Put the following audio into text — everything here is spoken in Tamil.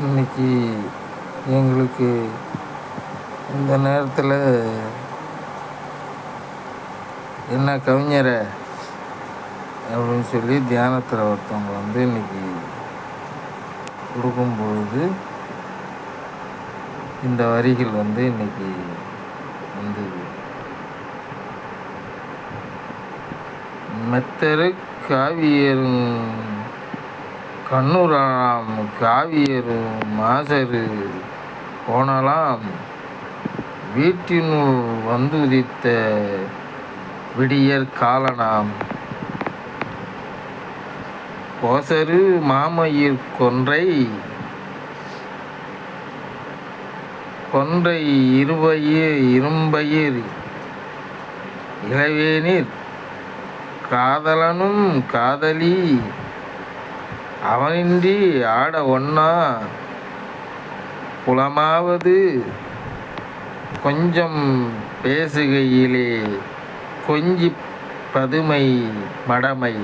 இன்னைக்கு எங்களுக்கு இந்த நேரத்தில் என்ன கவிஞரை அப்படின்னு சொல்லி தியானத்தில் ஒருத்தவங்க வந்து இன்னைக்கு கொடுக்கும் பொழுது இந்த வரிகள் வந்து இன்னைக்கு வந்தது. மெத்தரு காவியரும் கண்ணூராம் காவியரும் மாசரு போனலாம் வீட்டினுள் வந்துதித்த விடியற் காலனாம். கோசரு மாமயிர் கொன்றை கொன்றை இருபயிர் இரும்பயிர் இளவேனிற் காதலனும் காதலி அவனின்றி ஆட ஒன்னா புலமாவது கொஞ்சம் பேசுகையிலே கொஞ்சி பதுமை மடமை.